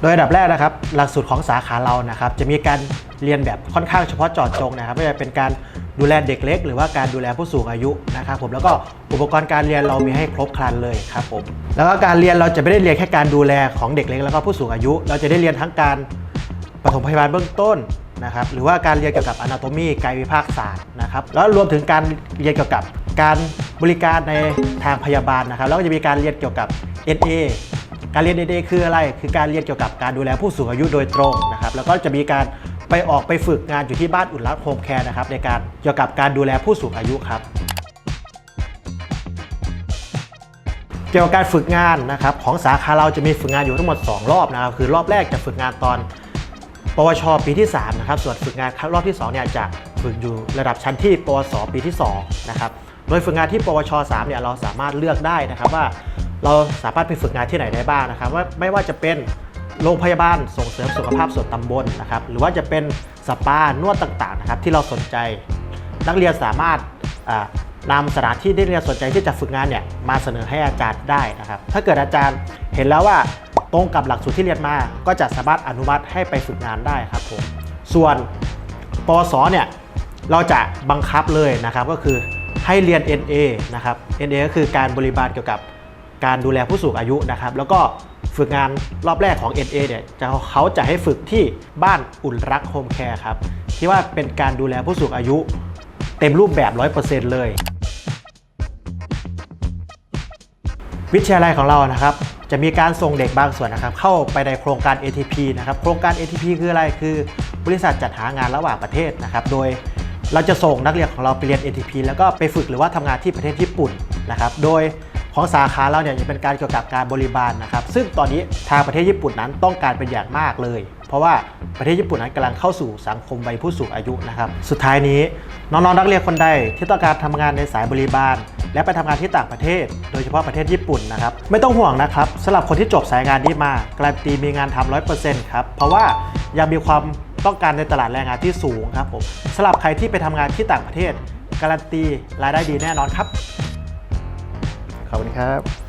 โดยอันดับแรกนะครับหลักสูตรของสาขาเรานะครับจะมีการเรียนแบบค่อนข้างเฉพาะเจาะจงนะครับไม่ว่าจะเป็นการดูแลเด็กเล็ก หรือว่าการดูแลผู้สูงอายุนะครับผมแล้วก็อุปกรณ์การเรียนเรามีให้ครบครันเลยครับผมแล้วก็การเรียนเราจะไม่ได้เรียนแค่การดูแลของเด็กเล็กแล้วก็ผู้สูงอายุ เราจะได้เรียนทั้งการปฐมพยาบาลเบื้องต้นนะครับหรือว่าการเรียนเกี่ยวกับ anatomy กายวิภาคศาสตร์นะครับแล้วรวมถึงการเรียนเกี่ยวกับการบริการในทางพยาบาลนะครับแล้วก็จะมีการเรียนเกี่ยวกับ NA การเรียน NA คืออะไร คือการเรียนเกี่ยวกับการดูแลผู้สูงอายุโดยตรงนะครับ แล้วก็จะมีการไปออกไปฝึกงานอยู่ที่บ้านอุ่นรักโฮมแคร์นะครับในการเกี่ยวกับการดูแลผู้สูงอายุครับ เกี่ยวกับการฝึกงานนะครับของสาขาเราจะมีฝึกงานอยู่ทั้งหมด 2 รอบนะครับ คือรอบแรกจะฝึกงานตอนปวชปีที่ 3 นะครับ ส่วนฝึกงานรอบที่ 2 เนี่ยจะฝึกอยู่ระดับชั้นที่ปวสปีที่ 2 นะครับ โดยฝึกงานที่ปวช 3 เนี่ยเราสามารถเลือกได้นะครับว่า เราสามารถไปฝึกงานที่ไหนได้บ้างนะครับว่าไม่ว่าจะเป็นโรงพยาบาลส่งเสริมสุขภาพส่วนตำบลนะครับหรือว่าจะเป็นสปานวดต่างๆนะครับที่เราสนใจ นักเรียนสามารถนำสถานที่ที่เรียนสนใจที่จะฝึกงานเนี่ยมาเสนอให้อาจารย์ได้นะครับ ถ้าเกิดอาจารย์เห็นแล้วว่าตรงกับหลักสูตรที่เรียนมา ก็จะสามารถอนุมัติให้ไปฝึกงานได้ครับผมส่วนปวสเนี่ยเราจะบังคับเลยนะครับก็คือให้เรียน NA นะครับ NA ก็คือการบริบาลเกี่ยวกับ การดูแลผู้สูงอายุนะครับ แล้วก็ฝึกงานรอบแรกของ NA เนี่ยจะเขาจะให้ฝึกที่บ้านอุ่นรักโฮมแคร์ครับที่ว่าเป็นการดูแลผู้สูงอายุ เต็มรูปแบบ 100%เลย วิทยาลัยของเรานะครับ จะมีการส่งเด็กบางส่วนนะครับ เข้าไปในโครงการ ATP นะครับ โครงการ ATP คืออะไรคือบริษัทจัดหางานระหว่างประเทศนะครับ โดยเราจะส่งนักเรียนของเราไปเรียน ATP แล้วก็ไปฝึกหรือว่าทำงานที่ประเทศญี่ปุ่นนะครับ โดย ของสาขาเราเนี่ยจะเป็นการเกี่ยวกับการบริบาลนะครับ ซึ่งตอนนี้ทางประเทศญี่ปุ่นนั้นต้องการเป็นอย่างมากเลย เพราะว่าประเทศญี่ปุ่นนั้นกำลังเข้าสู่สังคมวัยผู้สูงอายุนะครับ สุดท้ายนี้น้องๆนักเรียนคนใดที่ต้องการทำงานในสายบริบาล และไปทำงานที่ต่างประเทศ โดยเฉพาะประเทศญี่ปุ่นนะครับ ไม่ต้องห่วงนะครับสำหรับคนที่จบสายงานนี้มาการันตีมีงานทำร้อยเปอร์เซ็นต์ครับเพราะว่ายังมีความต้องการในตลาดแรงงานที่สูงครับผมสำหรับใครที่ไปทำงานที่ต่างประเทศ การันตีรายได้ดีแน่นอนครับ ขอบคุณครับ